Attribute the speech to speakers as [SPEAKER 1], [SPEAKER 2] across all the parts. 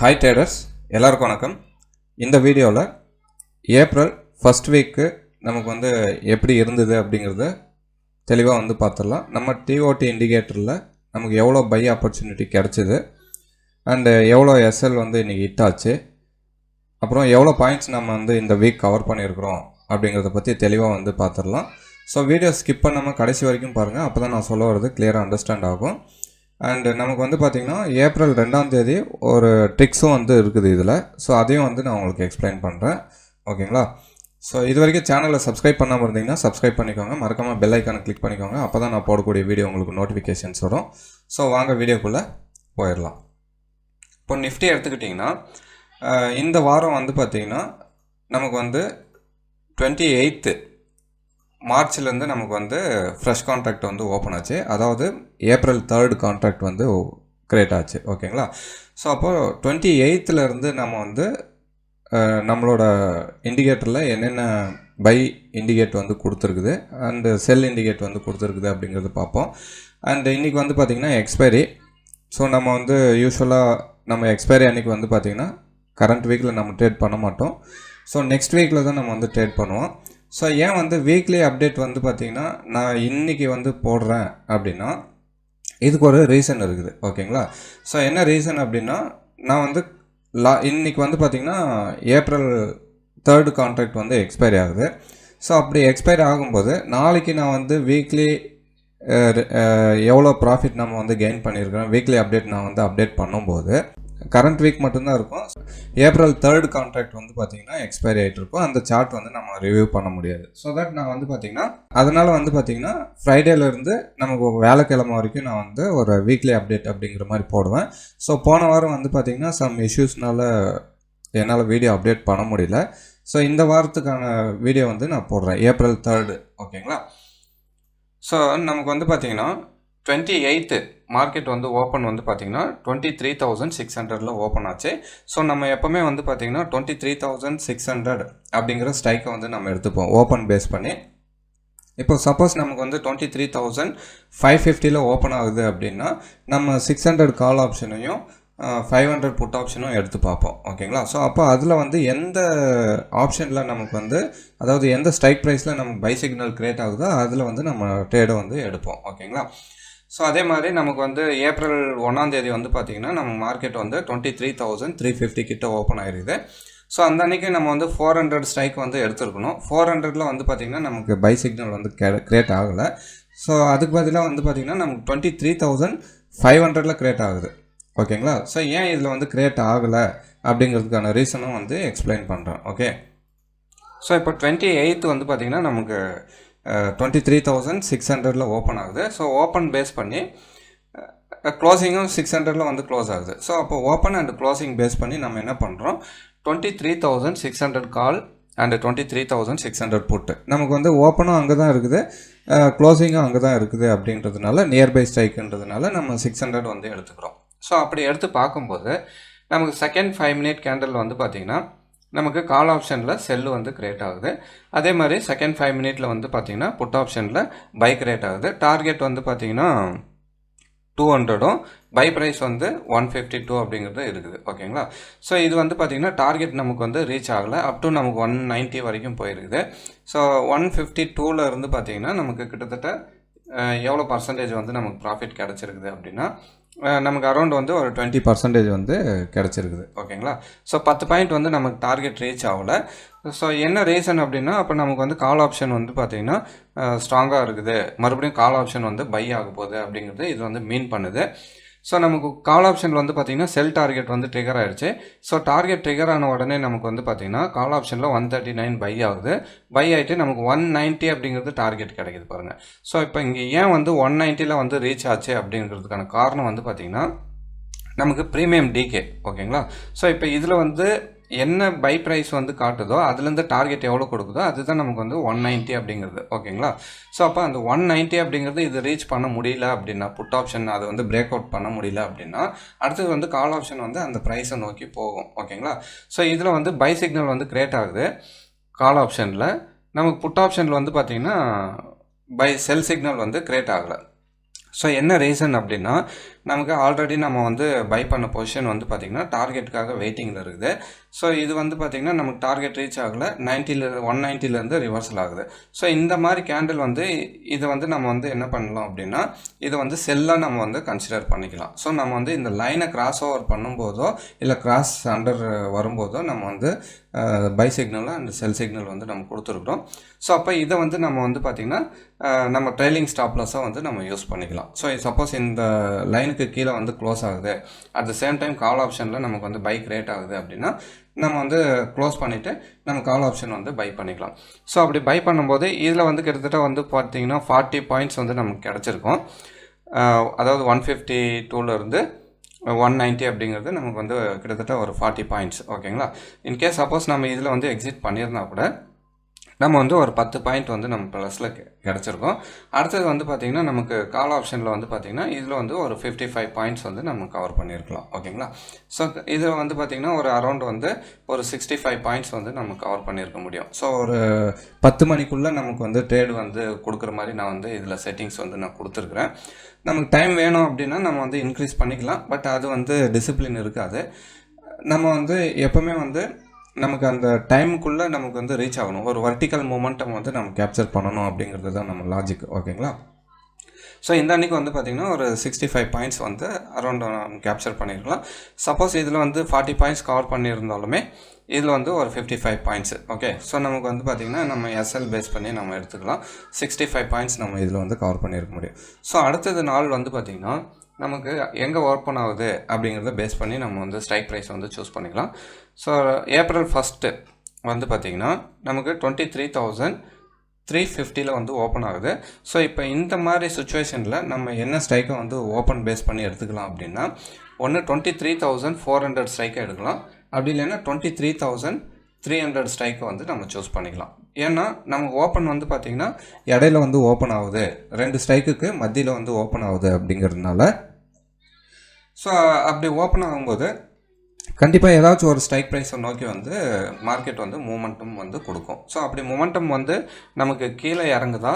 [SPEAKER 1] Hi டேடர்ஸ் எல்லாருக்கும் வணக்கம். இந்த வீடியோவில் ஏப்ரல் ஃபஸ்ட் வீக்கு நமக்கு வந்து எப்படி இருந்தது அப்படிங்கிறத தெளிவாக வந்து பார்த்துடலாம் நம்ம டிஓடி இண்டிகேட்டரில் நமக்கு எவ்வளோ பை ஆப்பர்ச்சுனிட்டி கிடச்சிது அண்டு எவ்வளோ எஸ்எல் வந்து இன்றைக்கி ஹிட் ஆச்சு அப்புறம் எவ்வளோ பாயிண்ட்ஸ் நம்ம வந்து இந்த வீக் கவர் பண்ணியிருக்கிறோம் அப்படிங்கிறத பற்றி தெளிவாக வந்து பார்த்துடலாம் ஸோ வீடியோ ஸ்கிப் பண்ணாமல் கடைசி வரைக்கும் பாருங்கள் அப்போ தான் நான் சொல்ல வர்றது கிளியராக அண்டர்ஸ்டாண்ட் ஆகும். அண்டு நமக்கு வந்து பார்த்திங்கன்னா ஏப்ரல் ரெண்டாம் தேதி ஒரு ட்ரிக்ஸும் வந்து இருக்குது இதில். ஸோ அதையும் வந்து நான் உங்களுக்கு எக்ஸ்பிளைன் பண்ணுறேன் ஓகேங்களா ஸோ இது வரைக்கும் சேனலை சப்ஸ்கிரைப் பண்ணாமல் இருந்தீங்கன்னா சப்ஸ்கிரைப் பண்ணிக்கோங்க. மறக்காமல் பெல் ஐக்கானை கிளிக் பண்ணிக்கோங்க. அப்போ தான் நான் போடக்கூடிய வீடியோ உங்களுக்கு நோட்டிஃபிகேஷன்ஸ் வரும். ஸோ வாங்க வீடியோக்குள்ளே போயிடலாம். இப்போ நிஃப்டி எடுத்துக்கிட்டிங்கன்னா இந்த வாரம் வந்து பார்த்திங்கன்னா நமக்கு வந்து டுவெண்ட்டி எயித்து மார்ச்லேருந்து நமக்கு வந்து ஃப்ரெஷ் கான்ட்ராக்ட் வந்து ஓப்பன் ஆச்சு. அதாவது ஏப்ரல் தேர்ட் கான்ட்ராக்ட் வந்து க்ரியேட் ஆச்சு. ஓகேங்களா? ஸோ அப்போது டுவெண்ட்டி எயித்துலேருந்து நம்ம வந்து நம்மளோட இண்டிகேட்டரில் என்னென்ன பை இண்டிகேட் வந்து கொடுத்துருக்குது அண்டு செல் இண்டிகேட் வந்து கொடுத்துருக்குது அப்படிங்கிறது பார்ப்போம். அண்ட் இன்றைக்கி வந்து பார்த்திங்கன்னா எக்ஸ்பைரி ஸோ நம்ம வந்து யூஸ்வலாக நம்ம எக்ஸ்பைரி அன்றைக்கி வந்து பார்த்திங்கன்னா கரண்ட் வீக்கில் நம்ம ட்ரேட் பண்ண மாட்டோம். ஸோ நெக்ஸ்ட் வீக்கில் தான் நம்ம வந்து ட்ரேட் பண்ணுவோம். ஸோ ஏன் வந்து வீக்லி அப்டேட் வந்து பார்த்திங்கன்னா நான் இன்றைக்கி வந்து போடுறேன் அப்படின்னா இதுக்கு ஒரு ரீசன் இருக்குது ஓகேங்களா? ஸோ என்ன ரீசன் அப்படின்னா நான் வந்து லா இன்னைக்கு வந்து பார்த்திங்கன்னா ஏப்ரல் தேர்டு கான்ட்ராக்ட் வந்து எக்ஸ்பைரி ஆகுது. ஸோ அப்படி எக்ஸ்பைரி ஆகும்போது நாளைக்கு நான் வந்து வீக்லி எவ்வளோ ப்ராஃபிட் நம்ம வந்து கெயின் பண்ணியிருக்கிறோம் வீக்லி அப்டேட் நான் வந்து அப்டேட் பண்ணும்போது கரண்ட் வீக் மட்டும்தான் இருக்கும். ஏப்ரல் தேர்ட் கான்ட்ராக்ட் வந்து பார்த்தீங்கன்னா எக்ஸ்பைரி ஆகிட்டு இருக்கும் அந்த சார்ட் வந்து நம்ம ரிவ்யூ பண்ண முடியாது. ஸோ தட் நான் வந்து பார்த்தீங்கன்னா அதனால் வந்து பார்த்தீங்கன்னா ஃப்ரைடேலேருந்து நமக்கு வேலைக்கிழமை வரைக்கும் நான் வந்து ஒரு வீக்லி அப்டேட் அப்படிங்கிற மாதிரி போடுவேன். ஸோ போன வாரம் வந்து பார்த்தீங்கன்னா சம் இஷ்யூஸ்னால என்னால் வீடியோ அப்டேட் பண்ண முடியல. ஸோ இந்த வாரத்துக்கான வீடியோ வந்து நான் போடுறேன். ஏப்ரல் தேர்டு ஓகேங்களா ஸோ நமக்கு வந்து பார்த்தீங்கன்னா டுவெண்ட்டி எயித்து மார்க்கெட் வந்து ஓப்பன் வந்து பார்த்தீங்கன்னா டுவெண்ட்டி த்ரீ தௌசண்ட் சிக்ஸ் ஹண்ட்ரடில் ஓப்பன் ஆச்சு. ஸோ நம்ம எப்போவுமே வந்து பார்த்தீங்கன்னா twenty three thousand six hundred அப்படிங்கிற ஸ்ட்ரைக்கை வந்து நம்ம எடுத்துப்போம். ஓப்பன் பேஸ் பண்ணி. இப்போ சப்போஸ் நமக்கு வந்து டுவெண்ட்டி த்ரீ தௌசண்ட் ஃபைவ் ஃபிஃப்டியில் ஓப்பன் ஆகுது அப்படின்னா நம்ம சிக்ஸ் ஹண்ட்ரட் கால் ஆப்ஷனையும் ஃபைவ் ஹண்ட்ரட் புட் ஆப்ஷனும் எடுத்து பார்ப்போம். ஓகேங்களா ஸோ அப்போ அதில் வந்து எந்த ஆப்ஷனில் நமக்கு வந்து அதாவது எந்த ஸ்ட்ரைக் ப்ரைஸில் நமக்கு பை சிக்னல் க்ரியேட் ஆகுதோ அதில் வந்து நம்ம ட்ரேடை வந்து எடுப்போம். ஓகேங்களா ஸோ அதே மாதிரி நமக்கு வந்து ஏப்ரல் ஒன்றாம் தேதி வந்து பார்த்திங்கன்னா நம்ம மார்க்கெட் வந்து twenty three thousand three fifty கிட்ட ஓப்பன் ஆயிருக்குது ஸோ அந்த அன்றைக்கி நம்ம வந்து ஃபோர் ஹண்ட்ரட் ஸ்ட்ரைக் வந்து எடுத்துருக்கணும். ஃபோர் ஹண்ட்ரடில் வந்து பார்த்திங்கன்னா நமக்கு பை சிக்னல் வந்து கிரியேட் ஆகலை. ஸோ அதுக்கு பதிலாக வந்து பார்த்திங்கன்னா நமக்கு டுவெண்ட்டி த்ரீ தௌசண்ட் ஃபைவ் ஹண்ட்ரடில் கிரியேட் ஆகுது. ஓகேங்களா ஸோ ஏன் இதில் வந்து கிரியேட் ஆகலை? அப்படிங்கிறதுக்கான ரீசனும் வந்து எக்ஸ்பிளைன் பண்ணுறேன் ஓகே ஸோ இப்போ டுவெண்ட்டி எயித்து வந்து பார்த்திங்கன்னா நமக்கு டுவெண்ட்டி த்ரீ தௌசண்ட் சிக்ஸ் ஹண்ட்ரடில் ஓப்பன் ஆகுது. ஸோ ஓப்பன் பேஸ் பண்ணி க்ளோசிங்கும் சிக்ஸ் ஹண்ட்ரடில் வந்து க்ளோஸ் ஆகுது. ஸோ அப்போ ஓப்பன் அண்ட் க்ளோசிங் பேஸ் பண்ணி நம்ம என்ன பண்ணுறோம் twenty three thousand six hundred call and twenty three thousand six hundred put நமக்கு வந்து ஓப்பனும் அங்கே தான் இருக்குது. க்ளோசிங்கும் அங்கே தான் இருக்குது அப்படின்றதுனால நியர்பை ஸ்ட்ரைக்குன்றதுனால நம்ம சிக்ஸ் ஹண்ட்ரட் வந்து எடுத்துக்கிறோம். ஸோ அப்படி எடுத்து பார்க்கும்போது நமக்கு செகண்ட் ஃபைவ் மினிட் கேண்டில் வந்து பார்த்திங்கன்னா நமக்கு கால் ஆப்ஷனில் செல்லு வந்து கிரியேட் ஆகுது. அதே மாதிரி செகண்ட் ஃபைவ் மினிட்ல வந்து பார்த்திங்கன்னா புட் ஆப்ஷனில் பை கிரியேட் ஆகுது. டார்கெட் வந்து பார்த்திங்கன்னா டூ ஹண்ட்ரடும் பை ப்ரைஸ் வந்து ஒன் ஃபிஃப்டி டூ அப்படிங்கிறது இருக்குது. ஓகேங்களா ஸோ இது வந்து பார்த்திங்கன்னா டார்கெட் நமக்கு வந்து ரீச் ஆகலை. அப் டு நமக்கு ஒன் நைன்ட்டி வரைக்கும் போயிருக்குது. ஸோ ஒன் ஃபிஃப்டி டூவில் இருந்து பார்த்திங்கன்னா நமக்கு கிட்டத்தட்ட எவ்வளோ பர்சன்டேஜ் வந்து நமக்கு ப்ராஃபிட் கிடச்சிருக்குது அப்படின்னா நமக்கு அரௌண்ட் வந்து ஒரு டுவெண்ட்டி பர்சன்டேஜ் வந்து கிடச்சிருக்குது. ஓகேங்களா? ஸோ பத்து பாயிண்ட் வந்து நமக்கு டார்கெட் ரீச் ஆகலை. ஸோ என்ன ரீசன் அப்படின்னா அப்போ நமக்கு வந்து கால் ஆப்ஷன் வந்து பார்த்திங்கன்னா ஸ்ட்ராங்காக இருக்குது. மறுபடியும் கால் ஆப்ஷன் வந்து பை ஆக போகுது அப்படிங்கிறது இது வந்து மீன் பண்ணுது. ஸோ நமக்கு கால் ஆப்ஷனில் வந்து பார்த்திங்கன்னா செல் டார்கெட் வந்து ட்ரிகர் ஆயிடுச்சு. ஸோ டார்கெட் ட்ரிகர் ஆன உடனே நமக்கு வந்து பார்த்திங்கன்னா கால் ஆப்ஷனில் ஒன் தேர்ட்டி நைன் பை ஆகுது. பை ஆகிட்டு நமக்கு ஒன் நைன்ட்டி அப்படிங்கிறது டார்கெட் கிடைக்குது பாருங்கள் ஸோ இப்போ இங்கே ஏன் வந்து ஒன் நைன்ட்டியில் வந்து ரீச் ஆச்சு அப்படிங்கிறதுக்கான காரணம் வந்து பார்த்திங்கன்னா நமக்கு ப்ரீமியம் டிகே ஓகேங்களா ஸோ இப்போ இதில் வந்து என்ன பை ப்ரைஸ் வந்து காட்டுதோ அதுலேருந்து டார்கெட் எவ்வளோ கொடுக்குதோ அதுதான் நமக்கு வந்து ஒன் நைன்ட்டி அப்படிங்கிறது. ஓகேங்களா ஸோ அப்போ அந்த ஒன் நைன்ட்டி அப்படிங்கிறது இது ரீச் பண்ண முடியல அப்படின்னா புட் ஆப்ஷன் அதை வந்து பிரேக் அவுட் பண்ண முடியல அப்படின்னா அடுத்தது வந்து கால் ஆப்ஷன் வந்து அந்த ப்ரைஸை நோக்கி போகும். ஓகேங்களா ஸோ இதில் வந்து பை சிக்னல் வந்து கிரியேட் ஆகுது. கால் ஆப்ஷனில் நமக்கு புட் ஆப்ஷனில் வந்து பார்த்திங்கன்னா பை செல் சிக்னல் வந்து கிரியேட் ஆகலை. ஸோ என்ன ரீசன் அப்படின்னா நமக்கு ஆல்ரெடி நம்ம வந்து பை பண்ண பொசிஷன் வந்து பார்த்திங்கன்னா டார்கெட்டுக்காக வெயிட்டிங்கில் இருக்குது. ஸோ இது வந்து பார்த்திங்கன்னா நமக்கு டார்கெட் ரீச் ஆகலை. நைன்ட்டியில் ஒன் நைன்ட்டிலேருந்து ரிவர்சல் ஆகுது. ஸோ இந்த மாதிரி கேண்டில் வந்து இதை வந்து நம்ம வந்து என்ன பண்ணலாம் அப்படின்னா இதை வந்து செல்லாக நம்ம வந்து கன்சிடர் பண்ணிக்கலாம். ஸோ நம்ம வந்து இந்த லைனை கிராஸ் ஓவர் பண்ணும்போதோ இல்லை கிராஸ் அண்டர் வரும்போதோ நம்ம வந்து பை சிக்னலும் அண்ட் செல் சிக்னல் வந்து நம்ம கொடுத்துருக்குறோம். ஸோ அப்போ இதை வந்து நம்ம வந்து பார்த்திங்கன்னா நம்ம ட்ரைலிங் ஸ்டாப்லஸாக வந்து நம்ம யூஸ் பண்ணிக்கலாம். ஸோ சப்போஸ் இந்த லைன் லைனுக்கு கீழே வந்து க்ளோஸ் ஆகுது. At the same time call ஆப்ஷனில் நமக்கு வந்து பைக் ரேட் ஆகுது அப்படின்னா நம்ம வந்து க்ளோஸ் பண்ணிவிட்டு நம்ம கால் ஆப்ஷன் வந்து பை பண்ணிக்கலாம். ஸோ அப்படி பை பண்ணும்போது இதில் வந்து கிட்டத்தட்ட வந்து பார்த்தீங்கன்னா ஃபார்ட்டி பாயிண்ட்ஸ் வந்து நமக்கு கிடச்சிருக்கும். அதாவது ஒன் ஃபிஃப்டி டூலேருந்து ஒன் நைன்ட்டி அப்படிங்கிறது நமக்கு வந்து கிட்டத்தட்ட ஒரு ஃபார்ட்டி பாயிண்ட்ஸ் ஓகேங்களா இன்கேஸ் சப்போஸ் நம்ம இதில் வந்து எக்ஸிட் பண்ணியிருந்தா கூட நம்ம வந்து ஒரு பத்து பாயிண்ட் வந்து நம்ம ப்ளஸில் கிடச்சிருக்கோம். அடுத்தது வந்து பார்த்திங்கன்னா நமக்கு கால் ஆப்ஷனில் வந்து பார்த்திங்கன்னா இதில் வந்து ஒரு ஃபிஃப்டி ஃபைவ் பாயிண்ட்ஸ் வந்து நம்ம கவர் பண்ணியிருக்கலாம் ஓகேங்களா? ஸோ இதில் வந்து பார்த்திங்கன்னா ஒரு அரௌண்ட் வந்து ஒரு சிக்ஸ்டி ஃபைவ் பாயிண்ட்ஸ் வந்து நம்ம கவர் பண்ணியிருக்க முடியும். ஸோ ஒரு பத்து மணிக்குள்ளே நமக்கு வந்து ட்ரேடு வந்து கொடுக்குற மாதிரி நான் வந்து இதில் செட்டிங்ஸ் வந்து நான் கொடுத்துருக்குறேன். நமக்கு டைம் வேணும் அப்படின்னா நம்ம வந்து இன்க்ரீஸ் பண்ணிக்கலாம். பட் அது வந்து டிசிப்ளின் இருக்காது. நம்ம வந்து எப்போவுமே வந்து நமக்கு அந்த டைமுக்குள்ளே நமக்கு வந்து ரீச் ஆகணும். ஒரு வர்டிக்கல் மூமெண்ட்டை வந்து நம்ம கேப்சர் பண்ணணும் அப்படிங்கிறது தான் நம்ம லாஜிக் ஓகேங்களா ஸோ இந்த அன்றைக்கி வந்து பார்த்திங்கன்னா ஒரு சிக்ஸ்டி ஃபைவ் பாயிண்ட்ஸ் வந்து அரௌண்ட் கேப்சர் பண்ணியிருக்கலாம் சப்போஸ் இதில் வந்து ஃபார்ட்டி பாயிண்ட்ஸ் கவர் பண்ணியிருந்தாலுமே இதில் வந்து ஒரு fifty five points okay so நமக்கு வந்து பார்த்திங்கன்னா நம்ம எஸ்எல் பேஸ் பண்ணி நம்ம எடுத்துக்கலாம். சிக்ஸ்டி ஃபைவ் பாயிண்ட்ஸ் நம்ம இதில் வந்து கவர் பண்ணியிருக்க முடியும். ஸோ அடுத்தது நாள் வந்து பார்த்திங்கன்னா நமக்கு எங்கே ஓப்பன் ஆகுது அப்படிங்கிறத பேஸ் பண்ணி நம்ம வந்து ஸ்ட்ரைக் ப்ரைஸ் வந்து சூஸ் பண்ணிக்கலாம். ஸோ ஏப்ரல் ஃபஸ்ட்டு வந்து பார்த்திங்கன்னா நமக்கு டுவெண்ட்டி த்ரீ தௌசண்ட் த்ரீ ஃபிஃப்டியில் வந்து ஓப்பன் ஆகுது. ஸோ இப்போ இந்த மாதிரி சுச்சுவேஷனில் நம்ம என்ன ஸ்ட்ரைக்கை வந்து ஓப்பன் பேஸ் பண்ணி எடுத்துக்கலாம் அப்படின்னா ஒன்று twenty three thousand four hundred ஸ்ட்ரைக்கை எடுக்கலாம். அப்படி இல்லைன்னா twenty three thousand three hundred ஸ்ட்ரைக்கை வந்து நம்ம சூஸ் பண்ணிக்கலாம். ஏன்னா நமக்கு ஓப்பன் வந்து பார்த்திங்கன்னா இடையில வந்து ஓப்பன் ஆகுது. ரெண்டு ஸ்ட்ரைக்குக்கு மத்தியில் வந்து ஓப்பன் ஆகுது அப்படிங்கிறதுனால. ஸோ அப்படி ஓப்பன் ஆகும்போது கண்டிப்பாக ஏதாச்சும் ஒரு ஸ்ட்ரைக் ப்ரைஸை நோக்கி வந்து மார்க்கெட் வந்து மூமெண்டம் வந்து கொடுக்கும். ஸோ அப்படி மூமெண்டம் வந்து நமக்கு கீழே இறங்குதா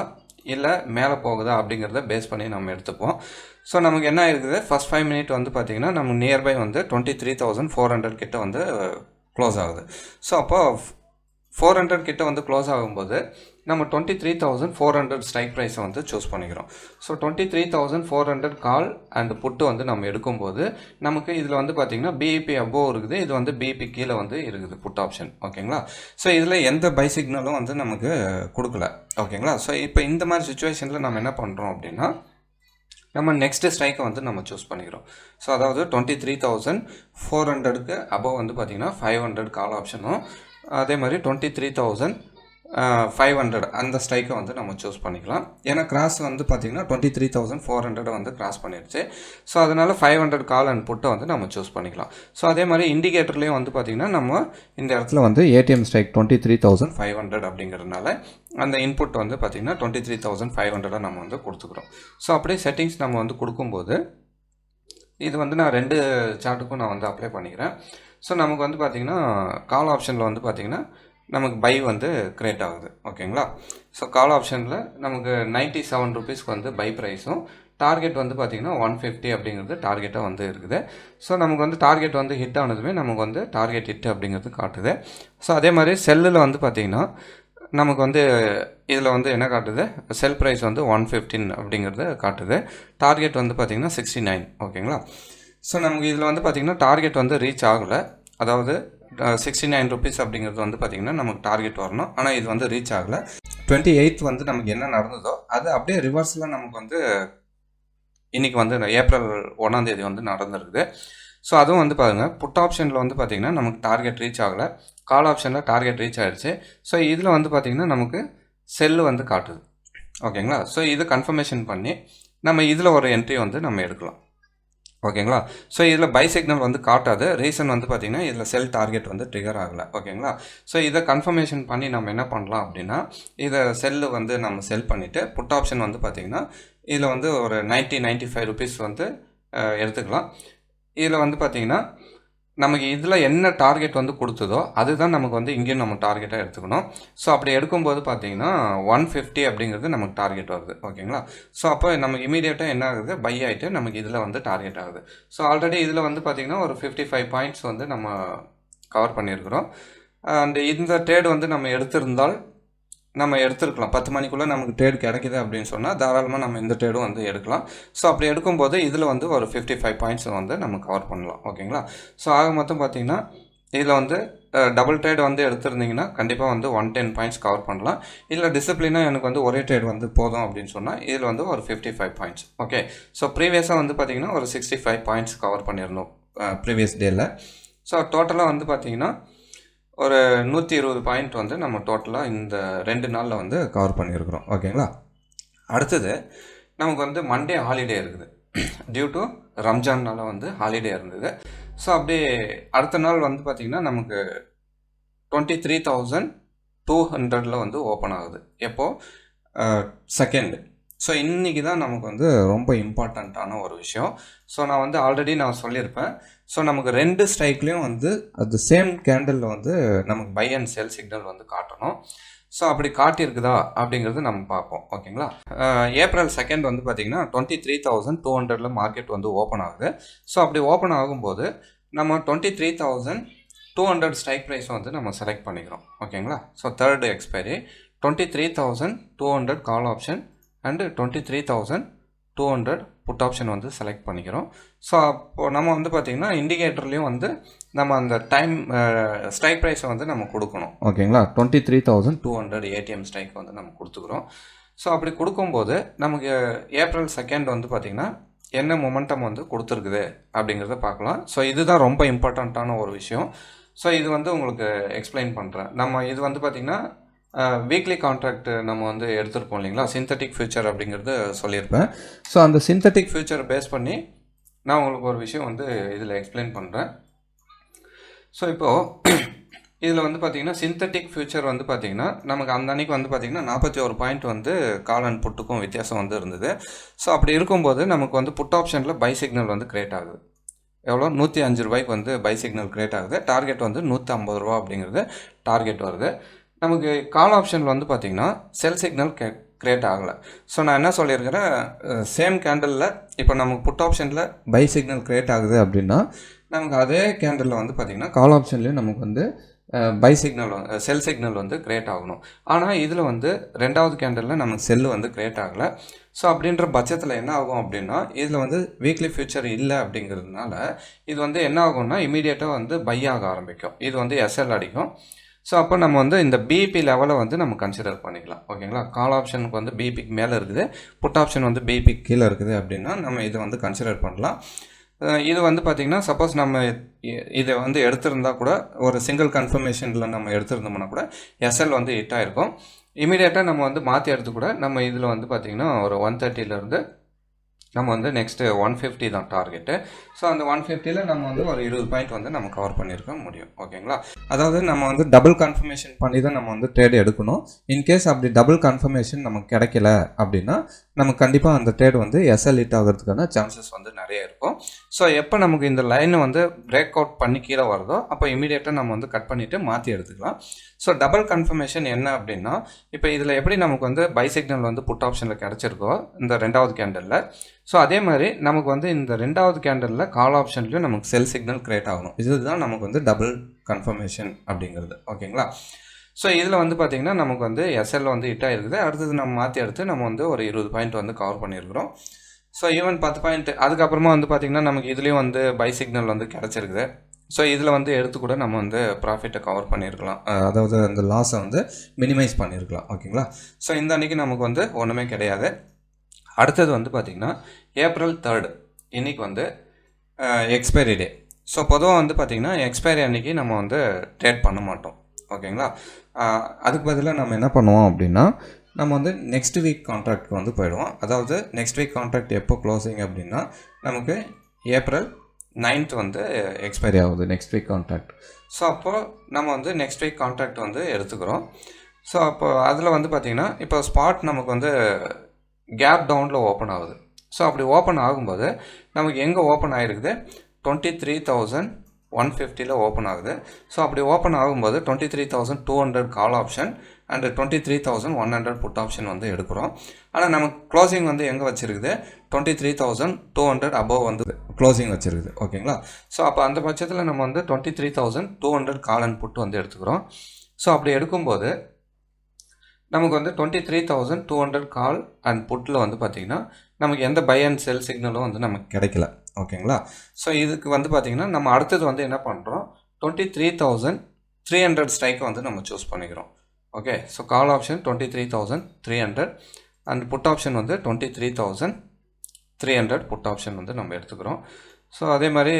[SPEAKER 1] இல்லை மேலே போகுதா அப்படிங்கிறத பேஸ் பண்ணி நம்ம எடுத்துப்போம். ஸோ நமக்கு என்ன இருக்குது ஃபஸ்ட் ஃபைவ் மினிட் வந்து பார்த்திங்கன்னா நம்ம நியர்பை வந்து twenty three thousand four hundred கிட்ட வந்து க்ளோஸ் ஆகுது. ஸோ அப்போ ஃபோர் ஹண்ட்ரட் கிட்ட வந்து க்ளோஸ் ஆகும்போது நம்ம twenty three thousand four hundred strike ப்ரைஸை வந்து சூஸ் பண்ணிக்கிறோம். So twenty three thousand four hundred call and put வந்து நம்ம எடுக்கும்போது நமக்கு இதில் வந்து பார்த்திங்கன்னா பிஇபி அபோவ் இருக்குது இது வந்து பிஇபி கீழே வந்து இருக்குது புட் ஆப்ஷன் ஓகேங்களா? ஸோ இதில் எந்த பை சிக்னலும் வந்து நமக்கு கொடுக்கல. ஓகேங்களா? ஸோ இப்போ இந்த மாதிரி சுச்சுவேஷனில் நம்ம என்ன பண்ணுறோம் அப்படின்னா நம்ம நெக்ஸ்ட் ஸ்ட்ரைக்கை வந்து நம்ம சூஸ் பண்ணிக்கிறோம். ஸோ அதாவது டுவெண்ட்டி த்ரீ தௌசண்ட் ஃபோர் ஹண்ட்ரடுக்கு அபவ் வந்து பார்த்திங்கன்னா ஃபைவ் ஹண்ட்ரட் கால் ஆப்ஷனும் அதே மாதிரி twenty three thousand five hundred அந்த ஸ்ட்ரைக்கை வந்து நம்ம சூஸ் பண்ணிக்கலாம். ஏன்னா கிராஸ் வந்து பார்த்திங்கன்னா twenty three thousand four hundred வந்து கிராஸ் பண்ணிடுச்சு. ஸோ அதனால் ஃபைவ் ஹண்ட்ரட் கால் அண்ட் புட்டை வந்து நம்ம சூஸ் பண்ணிக்கலாம். ஸோ அதே மாதிரி இண்டிகேட்டர்லேயும் வந்து பார்த்திங்கன்னா நம்ம இந்த இடத்துல வந்து ATM strike twenty three thousand five hundred அப்படிங்கிறதுனால அந்த இன்புட் வந்து பார்த்திங்கன்னா டுவெண்ட்டி த்ரீ தௌசண்ட் ஃபைவ் ஹண்ட்ரடாக நம்ம வந்து கொடுத்துக்குறோம். ஸோ அப்படியே செட்டிங்ஸ் நம்ம வந்து கொடுக்கும்போது இது வந்து நான் ரெண்டு சார்ட்டுக்கும் நான் வந்து அப்ளை பண்ணிக்கிறேன். ஸோ நமக்கு வந்து பார்த்திங்கன்னா கால் ஆப்ஷனில் வந்து பார்த்திங்கன்னா நமக்கு பை வந்து கிரியேட் ஆகுது. ஓகேங்களா ஸோ கால் ஆப்ஷனில் நமக்கு நைன்ட்டி செவன் ருபீஸ்க்கு வந்து பை ப்ரைஸும் டார்கெட் வந்து பார்த்திங்கன்னா ஒன் ஃபிஃப்டி அப்படிங்கிறது டார்கெட்டாக வந்து இருக்குது. ஸோ நமக்கு வந்து டார்கெட் வந்து ஹிட் ஆனதுமே நமக்கு வந்து டார்கெட் ஹிட் அப்படிங்கிறது காட்டுது. ஸோ அதே மாதிரி செல்லில் வந்து பார்த்திங்கன்னா நமக்கு வந்து இதில் வந்து என்ன காட்டுது? செல் ப்ரைஸ் வந்து ஒன் ஃபிஃப்டின் அப்படிங்கிறது காட்டுது. டார்கெட் வந்து பார்த்திங்கன்னா சிக்ஸ்டி நைன் ஓகேங்களா ஸோ நமக்கு இதில் வந்து பார்த்திங்கன்னா டார்கெட் வந்து ரீச் ஆகலை. அதாவது சிக்ஸ்டி நைன் ருபீஸ் அப்படிங்கிறது வந்து பார்த்திங்கன்னா நமக்கு டார்கெட் வரணும். ஆனால் இது வந்து ரீச் ஆகலை. டுவெண்ட்டி எயித் வந்து நமக்கு என்ன நடந்ததோ அது அப்படியே ரிவர்ஸில் நமக்கு வந்து இன்றைக்கி வந்து ஏப்ரல் ஒன்றாந்தேதி வந்து நடந்திருக்குது. ஸோ அதுவும் வந்து பாருங்கள் புட் ஆப்ஷனில் வந்து பார்த்திங்கன்னா நமக்கு டார்கெட் ரீச் ஆகலை. கால் ஆப்ஷனில் டார்கெட் ரீச் ஆகிடுச்சு ஸோ இதில் வந்து பார்த்திங்கன்னா நமக்கு செல்லு வந்து காட்டுது. ஓகேங்களா ஸோ இது கன்ஃபர்மேஷன் பண்ணி நம்ம இதில் ஒரு என்ட்ரி வந்து நம்ம எடுக்கலாம். ஓகேங்களா? ஸோ இதில் பை சிக்னல் வந்து காட்டாது. ரீசன் வந்து பார்த்திங்கன்னா இதில் செல் டார்கெட் வந்து ட்ரிகர் ஆகலை. ஓகேங்களா? ஸோ இதை கன்ஃபர்மேஷன் பண்ணி நம்ம என்ன பண்ணலாம் அப்படின்னா இதை செல்லு வந்து நம்ம செல் பண்ணிவிட்டு புட் ஆப்ஷன் வந்து பார்த்திங்கன்னா இதில் வந்து ஒரு நைன்ட்டி நைன்ட்டி ஃபைவ் ருபீஸ் வந்து எடுத்துக்கலாம். இதில் வந்து பார்த்திங்கன்னா நமக்கு இதில் என்ன டார்கெட் வந்து கொடுத்ததோ அதுதான் நமக்கு வந்து இங்கேயும் நம்ம டார்கெட்டாக எடுத்துக்கணும். ஸோ அப்படி எடுக்கும்போது பார்த்தீங்கன்னா ஒன் ஃபிஃப்டி அப்படிங்கிறது நமக்கு டார்கெட் வருது. ஓகேங்களா? ஸோ அப்போ நமக்கு இமீடியட்டாக என்ன ஆகுது? பை ஆகிட்டு நமக்கு இதில் வந்து டார்கெட் ஆகுது. ஸோ ஆல்ரெடி இதில் வந்து பார்த்திங்கன்னா ஒரு ஃபிஃப்டி ஃபைவ் பாயிண்ட்ஸ் வந்து நம்ம கவர் பண்ணியிருக்கிறோம். அண்ட் இந்த ட்ரேட் வந்து நம்ம எடுத்திருந்தால் நம்ம எடுத்துருக்கலாம். பத்து மணிக்குள்ளே நமக்கு ட்ரேட் கிடைக்குது அப்படின்னு சொன்னால் தாராளமாக நம்ம இந்த ட்ரேடும் வந்து எடுக்கலாம். ஸோ அப்படி எடுக்கும்போது இதில் வந்து ஒரு ஃபிஃப்டி ஃபைவ் பாயிண்ட்ஸ் வந்து நம்ம கவர் பண்ணலாம். ஓகேங்களா ஸோ ஆக மொத்தம் பார்த்தீங்கன்னா இதில் வந்து டபுள் ட்ரேட் வந்து எடுத்திருந்தீங்கன்னா கண்டிப்பாக வந்து ஒன் டென் பாயிண்ட்ஸ் கவர் பண்ணலாம். இல்லை டிசிப்ளினாக எனக்கு வந்து ஒரே ட்ரேட் வந்து போதும் அப்படின்னு சொன்னால் இதில் வந்து ஒரு fifty five points okay so ப்ரீவியஸாக வந்து பார்த்தீங்கன்னா ஒரு சிக்ஸ்டி ஃபைவ் பாயிண்ட்ஸ் கவர் பண்ணியிருந்தோம் ப்ரீவியஸ் டேயில் ஸோ டோட்டலாக வந்து பார்த்தீங்கன்னா ஒரு நூற்றி இருபது பாயிண்ட் வந்து நம்ம டோட்டலாக இந்த ரெண்டு நாளில் வந்து கவர் பண்ணியிருக்கிறோம். ஓகேங்களா அடுத்தது நமக்கு வந்து மண்டே ஹாலிடே இருக்குது. டியூ டு ரம்ஜான்னால வந்து ஹாலிடே இருந்தது. ஸோ அப்படியே அடுத்த நாள் வந்து பார்த்திங்கன்னா நமக்கு டுவெண்ட்டி த்ரீ தௌசண்ட் டூ ஹண்ட்ரடில் வந்து ஓப்பன் ஆகுது. எப்போது செகண்டு ஸோ இன்றைக்கி தான் நமக்கு வந்து ரொம்ப இம்பார்ட்டண்ட்டான ஒரு விஷயம். ஸோ நான் வந்து ஆல்ரெடி நான் சொல்லியிருப்பேன். ஸோ நமக்கு ரெண்டு ஸ்ட்ரைக்லேயும் வந்து அது சேம் கேண்டலில் வந்து நமக்கு பை அண்ட் செல் சிக்னல் வந்து காட்டணும். ஸோ அப்படி காட்டியிருக்குதா அப்படிங்கிறது நம்ம பார்ப்போம். ஓகேங்களா? ஏப்ரல் செகண்ட் வந்து பார்த்திங்கன்னா டுவெண்ட்டி த்ரீ தௌசண்ட் டூ ஹண்ட்ரடில் மார்க்கெட் வந்து ஓப்பன் ஆகுது. ஸோ அப்படி ஓப்பன் ஆகும்போது நம்ம twenty three thousand two hundred strike price வந்து நம்ம செலக்ட் பண்ணிக்கிறோம். ஓகேங்களா? So third expiry twenty three thousand two hundred call option and twenty three thousand two hundred put option வந்து செலக்ட் பண்ணிக்கிறோம். ஸோ அப்போது நம்ம வந்து பார்த்திங்கன்னா இண்டிகேட்டர்லேயும் வந்து நம்ம அந்த டைம் ஸ்ட்ரைக் ப்ரைஸை வந்து நம்ம கொடுக்கணும். ஓகேங்களா? Twenty three thousand two hundred ATM strike வந்து நம்ம கொடுத்துக்குறோம். ஸோ அப்படி கொடுக்கும்போது நமக்கு ஏப்ரல் செகண்ட் வந்து பார்த்திங்கன்னா என்ன மொமெண்டம் வந்து கொடுத்துருக்குது அப்படிங்கிறத பார்க்கலாம். ஸோ இதுதான் ரொம்ப இம்பார்ட்டண்ட்டான ஒரு விஷயம். ஸோ இது வந்து உங்களுக்கு எக்ஸ்பிளைன் பண்ணுறேன் நம்ம இது வந்து பார்த்திங்கன்னா வீக்லி கான்ட்ராக்ட் நம்ம வந்து எடுத்திருப்போம் இல்லைங்களா? சிந்தட்டிக் ஃபியூச்சர் அப்படிங்கிறது சொல்லியிருப்பேன். ஸோ அந்த சிந்தட்டிக் ஃபியூச்சரை பேஸ் பண்ணி நான் உங்களுக்கு ஒரு விஷயம் வந்து இதில் எக்ஸ்பிளைன் பண்ணுறேன் ஸோ இப்போது இதில் வந்து பார்த்திங்கன்னா சிந்தட்டிக் ஃபியூச்சர் வந்து பார்த்திங்கன்னா நமக்கு அந்த அன்றைக்கி வந்து பார்த்திங்கன்னா நாற்பத்தி ஒரு பாயிண்ட் வந்து கால் அண்ட் புட்டுக்கும் வித்தியாசம் வந்து இருந்தது. ஸோ அப்படி இருக்கும்போது நமக்கு வந்து புட் ஆப்ஷனில் பை சிக்னல் வந்து கிரியேட் ஆகுது. எவ்வளோ நூற்றி அஞ்சு ரூபாய்க்கு வந்து பை சிக்னல் கிரியேட் ஆகுது. டார்கெட் வந்து நூற்றி ஐம்பது ரூபா அப்படிங்கிறது டார்கெட் வருது. நமக்கு கால் ஆப்ஷனில் வந்து பார்த்திங்கன்னா செல் சிக்னல் கே க்ரியேட் ஆகலை. ஸோ நான் என்ன சொல்லியிருக்கிறேன்? சேம் கேண்டலில் இப்போ நமக்கு புட் ஆப்ஷனில் பை சிக்னல் க்ரியேட் ஆகுது அப்படின்னா நமக்கு அதே கேண்டலில் வந்து பார்த்திங்கன்னா கால் ஆப்ஷன்லேயும் நமக்கு வந்து பை சிக்னல் செல் சிக்னல் வந்து க்ரியேட் ஆகணும். ஆனால் இதில் வந்து ரெண்டாவது கேண்டலில் நமக்கு செல்லு வந்து க்ரியேட் ஆகலை. ஸோ அப்படின்ற பட்சத்தில் என்ன ஆகும் அப்படின்னா இதில் வந்து வீக்லி ஃபியூச்சர் இல்லை அப்படிங்கிறதுனால இது வந்து என்ன ஆகும்னா இமீடியட்டாக வந்து பை ஆக ஆரம்பிக்கும். இது வந்து எஸ்எல் அடிக்கும். ஸோ அப்போ நம்ம வந்து இந்த பிபி லெவலை வந்து நம்ம கன்சிடர் பண்ணிக்கலாம். ஓகேங்களா கால் ஆப்ஷனுக்கு வந்து பிபிக்கு மேலே இருக்குது. புட் ஆப்ஷன் வந்து பிபிக்கு கீழே இருக்குது அப்படின்னா நம்ம இதை வந்து கன்சிடர் பண்ணலாம். இது வந்து பார்த்திங்கன்னா சப்போஸ் நம்ம இதை வந்து எடுத்திருந்தா கூட ஒரு சிங்கிள் கன்ஃபர்மேஷனில் நம்ம எடுத்திருந்தோம்னா கூட எஸ்எல் வந்து ஹிட் ஆகிருக்கும் இமீடியட்டாக நம்ம வந்து மாற்றி எடுத்து கூட நம்ம இதில் வந்து பார்த்திங்கன்னா ஒரு ஒன் தேர்ட்டிலேருந்து நம்ம வந்து நெக்ஸ்ட்டு ஒன் ஃபிஃப்டி தான் டார்கெட்டு ஸோ அந்த ஒன் ஃபிஃப்டியில் நம்ம வந்து ஒரு இருபது பாயிண்ட் வந்து நம்ம கவர் பண்ணியிருக்க முடியும். ஓகேங்களா அதாவது நம்ம வந்து டபுள் கன்ஃபர்மேஷன் பண்ணி தான் நம்ம வந்து ட்ரேட் எடுக்கணும். இன்கேஸ் அப்படி டபுள் கன்ஃபர்மேஷன் நமக்கு கிடைக்கல அப்படின்னா நமக்கு கண்டிப்பாக அந்த ட்ரேட் வந்து எஸ்எல் ஹிட் ஆகிறதுக்கான சான்சஸ் வந்து நிறைய இருக்கும். ஸோ எப்போ நமக்கு இந்த லைனை வந்து பிரேக் அவுட் பண்ணி கீழே வருதோ அப்போ இமீடியட்டாக நம்ம வந்து கட் பண்ணிவிட்டு மாற்றி எடுத்துக்கலாம். ஸோ டபுள் கன்ஃபர்மேஷன் என்ன அப்படின்னா இப்போ இதில் எப்படி நமக்கு வந்து பை சிக்னல் வந்து புட் ஆப்ஷனில் கிடச்சிருக்கோ இந்த ரெண்டாவது கேண்டலில் ஸோ அதே மாதிரி நமக்கு வந்து இந்த ரெண்டாவது கேண்டலில் கால் ஆப்ஷன்லையும் நமக்கு செல் சிக்னல் கிரியேட் ஆகணும். இதுதான் நமக்கு வந்து டபுள் கன்ஃபர்மேஷன் அப்படிங்கிறது. ஓகேங்களா? ஸோ இதில் வந்து பார்த்திங்கன்னா நமக்கு வந்து எஸ்எல் வந்து ஹிட் ஆகிருக்குது அடுத்தது நம்ம மாற்றி எடுத்து நம்ம வந்து ஒரு இருபது பாயிண்ட் வந்து கவர் பண்ணியிருக்கிறோம். ஸோ ஈவன் பத்து பாயிண்ட் அதுக்கப்புறமா வந்து பார்த்திங்கன்னா நமக்கு இதுலேயும் வந்து பை சிக்னல் வந்து கிடச்சிருக்குது. ஸோ இதில் வந்து எடுத்து கூட நம்ம வந்து ப்ராஃபிட்டை கவர் பண்ணியிருக்கலாம். அதாவது அந்த லாஸை வந்து மினிமைஸ் பண்ணியிருக்கலாம். ஓகேங்களா? ஸோ இந்த அன்றைக்கி நமக்கு வந்து ஒன்றுமே கிடையாது. அடுத்தது வந்து பார்த்திங்கன்னா ஏப்ரல் தேர்டு இன்றைக்கி வந்து எக்ஸ்பைரி டே ஸோ பொதுவாக வந்து பார்த்திங்கன்னா எக்ஸ்பைரி அன்றைக்கி நம்ம வந்து ட்ரேட் பண்ண மாட்டோம். ஓகேங்களா? அதுக்கு பதிலாக நம்ம என்ன பண்ணுவோம் அப்படின்னா நம்ம வந்து நெக்ஸ்ட் வீக் கான்ட்ராக்ட்க்கு வந்து போயிடுவோம். அதாவது நெக்ஸ்ட் வீக் கான்ட்ராக்ட் எப்போ க்ளோசிங் அப்படின்னா நமக்கு ஏப்ரல் நைன்த் வந்து எக்ஸ்பைரி ஆகுது நெக்ஸ்ட் வீக் கான்ட்ராக்ட் ஸோ அப்போது நம்ம வந்து நெக்ஸ்ட் வீக் கான்ட்ராக்ட் வந்து எடுத்துக்கிறோம். ஸோ அப்போ அதில் வந்து பார்த்திங்கன்னா இப்போ ஸ்பாட் நமக்கு வந்து கேப் டவுனில் ஓப்பன் ஆகுது. ஸோ அப்படி ஓப்பன் ஆகும்போது நமக்கு எங்கே ஓப்பன் ஆகிருக்குது டுவெண்ட்டி த்ரீ தௌசண்ட் ஒன் ஃபிஃப்டியில் ஓப்பன் ஆகுது. ஸோ அப்படி ஓப்பன் ஆகும்போது twenty three thousand two hundred call option and twenty three thousand one hundred put option வந்து எடுக்கிறோம். ஆனால் நமக்கு க்ளோசிங் வந்து எங்கே வச்சிருக்குது? Twenty three thousand two hundred above வந்து க்ளோசிங் வச்சிருக்குது. ஓகேங்களா ஸோ அப்போ அந்த பட்சத்தில் நம்ம வந்து twenty three thousand two hundred call and put வந்து எடுத்துக்கிறோம். ஸோ அப்படி எடுக்கும்போது நமக்கு வந்து twenty three thousand two hundred call and புட்டில் வந்து பார்த்திங்கன்னா நமக்கு எந்த பை அண்ட் செல் சிக்னலும் வந்து நமக்கு கிடைக்கல. ஓகேங்களா? ஸோ இதுக்கு வந்து பார்த்திங்கன்னா நம்ம அடுத்தது வந்து என்ன பண்ணுறோம் twenty three thousand three hundred ஸ்ட்ரைக்கை வந்து நம்ம சூஸ் பண்ணிக்கிறோம். Okay so call option twenty three thousand three hundred and put option வந்து twenty three thousand three hundred put option வந்து நம்ம எடுத்துக்கிறோம். ஸோ அதே மாதிரி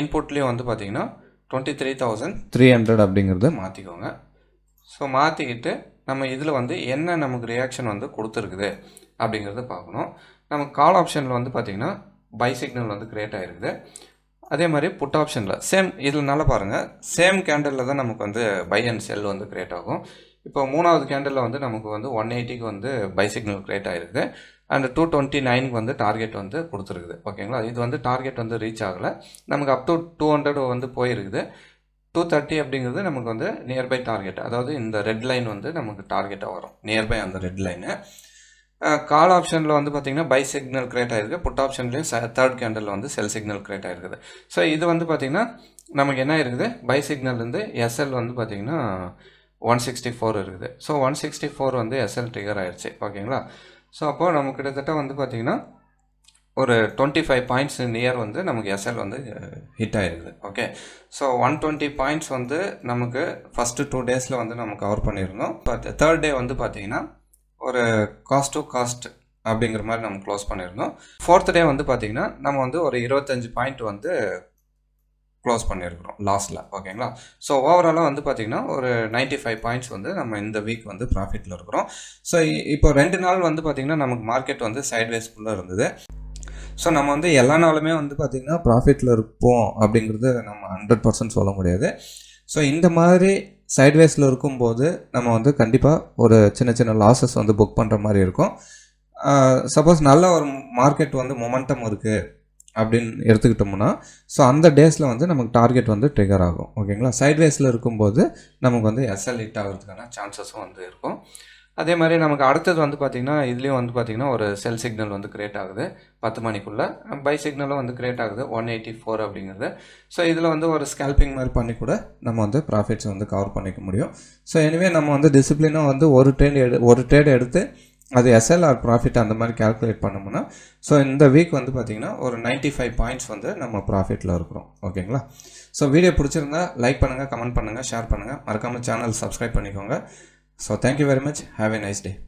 [SPEAKER 1] இன்புட்லேயும் வந்து பார்த்திங்கன்னா twenty three thousand three hundred அப்படிங்கிறது மாற்றிக்கோங்க ஸோ மாற்றிக்கிட்டு நம்ம இதில் வந்து என்ன நமக்கு ரியாக்ஷன் வந்து கொடுத்துருக்குது அப்படிங்கிறத பார்க்கணும். நம்ம கால் ஆப்ஷனில் வந்து பார்த்திங்கன்னா பை சிக்னல் வந்து க்ரியேட் ஆகிருக்குது அதே மாதிரி புட் ஆப்ஷனில் சேம் இதில் நல்லா பாருங்கள் சேம் கேண்டலில் தான் நமக்கு வந்து பை அண்ட் செல் வந்து க்ரியேட் ஆகும். இப்போ மூணாவது கேண்டலில் வந்து நமக்கு வந்து ஒன் எயிட்டிக்கு வந்து பை சிக்னல் க்ரியேட் ஆகிருக்குது அண்ட் டூ டுவெண்ட்டி நைனுக்கு வந்து டார்கெட் வந்து கொடுத்துருக்குது. ஓகேங்களா இது வந்து டார்கெட் வந்து ரீச் ஆகலை. நமக்கு அப் டு டூ ஹண்ட்ரட் வந்து போயிருக்குது. டூ தேர்ட்டி அப்படிங்கிறது நமக்கு வந்து நியர்பை டார்கெட் அதாவது இந்த ரெட் லைன் வந்து நமக்கு டார்கெட்டாக வரும். நியர்பை அந்த ரெட் லைனு கால் ஆப்ஷனில் வந்து பார்த்திங்கன்னா பை சிக்னல் கிரியேட் ஆகிருக்கு புட் ஆப்ஷன்லேயும் தேர்ட் கேண்டலில் வந்து செல் சிக்னல் கிரியேட் ஆகிருக்குது ஸோ இது வந்து பார்த்திங்கன்னா நமக்கு என்ன இருக்குது? பை சிக்னல்லேருந்து எஸ்எல் வந்து பார்த்திங்கன்னா ஒன் சிக்ஸ்டி ஃபோர் இருக்குது ஸோ ஒன் சிக்ஸ்டி ஃபோர் வந்து எஸ்எல் ட்ரிகர் ஆயிடுச்சு ஓகேங்களா ஸோ அப்போது நம்ம கிட்டத்தட்ட வந்து பார்த்திங்கன்னா ஒரு டுவெண்ட்டி ஃபைவ் பாயிண்ட்ஸ் நியர் வந்து நமக்கு எஸ்எல் வந்து ஹிட் ஆகிருக்குது okay so one twenty points வந்து நமக்கு ஃபஸ்ட்டு டூ டேஸில் வந்து நம்ம கவர் பண்ணியிருந்தோம். பட் தேர்ட் டே வந்து பார்த்திங்கன்னா ஒரு காஸ்ட் டு காஸ்ட் அப்படிங்கிற மாதிரி நம்ம க்ளோஸ் பண்ணியிருந்தோம். ஃபோர்த் டே வந்து பார்த்திங்கன்னா நம்ம வந்து ஒரு இருபத்தஞ்சு பாயிண்ட் வந்து க்ளோஸ் பண்ணியிருக்கிறோம் லாஸ்ட்டில் ஓகேங்களா ஸோ ஓவராலாக வந்து பார்த்திங்கன்னா ஒரு நைன்ட்டி ஃபைவ் பாயிண்ட்ஸ் வந்து நம்ம இந்த வீக் வந்து ப்ராஃபிட்டில் இருக்கிறோம். ஸோ இப்போ ரெண்டு நாள் வந்து பார்த்திங்கன்னா நமக்கு மார்க்கெட் வந்து சைட்வேஸ்குள்ளே இருந்தது. ஸோ நம்ம வந்து எல்லா நாளுமே வந்து பார்த்திங்கன்னா ப்ராஃபிட்டில் இருப்போம் அப்படிங்கிறது நம்ம ஹண்ட்ரட் பர்சன்ட் சொல்ல முடியாது. ஸோ இந்த மாதிரி சைட்வேஸில் இருக்கும்போது நம்ம வந்து கண்டிப்பாக ஒரு சின்ன சின்ன லாஸஸ் வந்து புக் பண்ணுற மாதிரி இருக்கும். சப்போஸ் நல்ல ஒரு மார்க்கெட் வந்து மொமெண்டம் இருக்குது அப்படின்னு எடுத்துக்கிட்டோம்னா ஸோ அந்த டேஸில் வந்து நமக்கு டார்கெட் வந்து ட்ரிகர் ஆகும். ஓகேங்களா சைட்வேஸில் இருக்கும்போது நமக்கு வந்து எஸ்எல் ஹிட் ஆகிறதுக்கான சான்சஸும் வந்து இருக்கும். அதே மாதிரி நமக்கு அடுத்தது வந்து பார்த்திங்கன்னா இதுலேயும் வந்து பார்த்திங்கன்னா ஒரு செல் சிக்னல் வந்து கிரியேட் ஆகுது. பத்து மணிக்குள்ளே. பை சிக்னலும் வந்து கிரியேட் ஆகுது. ஒன் எயிட்டி ஃபோர் அப்படிங்கிறது. ஸோ இதில் வந்து ஒரு ஸ்கேல்பிங் மாதிரி பண்ணி கூட நம்ம வந்து ப்ராஃபிட்ஸ் வந்து கவர் பண்ணிக்க முடியும். ஸோ எனிவே நம்ம வந்து டிசிப்ளினாக வந்து ஒரு ட்ரேட் எடு ஒரு ட்ரேட் எடுத்து அது எஸ்எல்ஆர் ப்ராஃபிட் அந்த மாதிரி கேல்குலேட் பண்ணோம்னா ஸோ இந்த வீக் வந்து பார்த்திங்கன்னா ஒரு நைன்ட்டி ஃபைவ் பாயிண்ட்ஸ் வந்து நம்ம ப்ராஃபிட்டில் இருக்கிறோம். ஓகேங்களா? ஸோ வீடியோ பிடிச்சிருந்தா லைக் பண்ணுங்கள் கமெண்ட் பண்ணுங்கள் ஷேர் பண்ணுங்கள் மறக்காமல் சேனல் சப்ஸ்கிரைப் பண்ணிக்கோங்க. So thank you very much. Have a nice day.